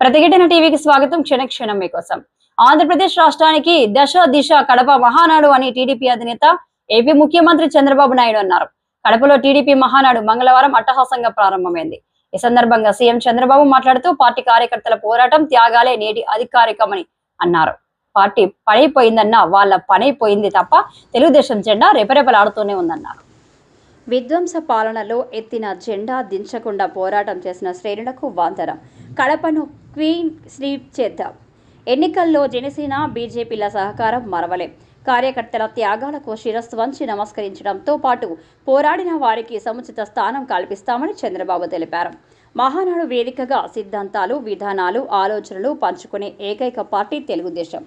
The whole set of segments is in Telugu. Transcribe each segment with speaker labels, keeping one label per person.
Speaker 1: ప్రతిఘటన టీవీకి స్వాగతం క్షణక్షణం మీకోసం. ఆంధ్రప్రదేశ్ రాష్ట్రానికి దశ దిశ కడప మహానాడు అని టీడీపీ అధినేత ఏపీ ముఖ్యమంత్రి చంద్రబాబు నాయుడు అన్నారు. కడపలో టీడీపీ మహానాడు మంగళవారం అట్టహాసంగా ప్రారంభమైంది. ఈ సందర్భంగా సీఎం చంద్రబాబు మాట్లాడుతూ పార్టీ కార్యకర్తల పోరాటం త్యాగాలే నేటి అధికారికమని అన్నారు. పార్టీ పడైపోయిందన్న వాళ్ళ పనైపోయింది తప్ప తెలుగుదేశం జెండా రెపరెపలాడుతూనే ఉందన్నారు. విధ్వంస పాలనలో ఎత్తిన జెండా దించకుండా పోరాటం చేసిన శ్రేణులకు వాంతరం. కడపను క్వీన్ స్లీప్ చేద్దాం. ఎన్నికల్లో జనసేన బీజేపీల సహకారం మరవలేం. కార్యకర్తల త్యాగాలకు శిరస్సు వంచి నమస్కరించడంతో పాటు పోరాడిన వారికి సముచిత స్థానం కల్పిస్తామని చంద్రబాబు తెలిపారు. మహానాడు వేదికగా సిద్ధాంతాలు విధానాలు ఆలోచనలు పంచుకునే ఏకైక పార్టీ తెలుగుదేశం.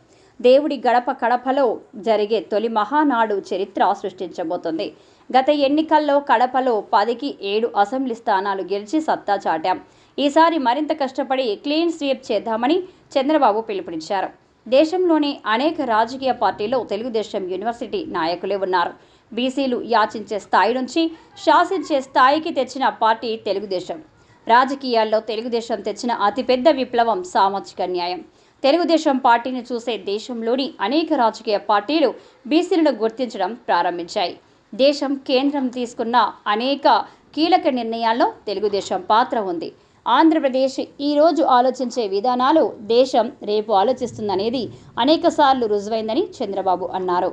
Speaker 1: దేవుడి గడప కడపలో జరిగే తొలి మహానాడు చరిత్ర సృష్టించబోతుంది. గత ఎన్నికల్లో కడపలో పదికి ఏడు అసెంబ్లీ స్థానాలు గెలిచి సత్తా చాటాం. ఈసారి మరింత కష్టపడి క్లీన్ స్వీప్ చేద్దామని చంద్రబాబు పిలుపునిచ్చారు. దేశంలోని అనేక రాజకీయ పార్టీలో తెలుగుదేశం యూనివర్సిటీ నాయకులే ఉన్నారు. బీసీలు యాచించే స్థాయి నుంచి శాసించే స్థాయికి తెచ్చిన పార్టీ తెలుగుదేశం. రాజకీయాల్లో తెలుగుదేశం తెచ్చిన అతిపెద్ద విప్లవం సామాజిక న్యాయం. తెలుగుదేశం పార్టీని చూసే దేశంలోని అనేక రాజకీయ పార్టీలు బీసీలను గుర్తించడం ప్రారంభించాయి. దేశం కేంద్రం తీసుకున్న అనేక కీలక నిర్ణయాల్లో తెలుగుదేశం పాత్ర ఉంది. ఆంధ్రప్రదేశ్ ఈరోజు ఆలోచించే విధానాలు దేశం రేపు ఆలోచిస్తుందనేది అనేకసార్లు రుజువైందని చంద్రబాబు అన్నారు.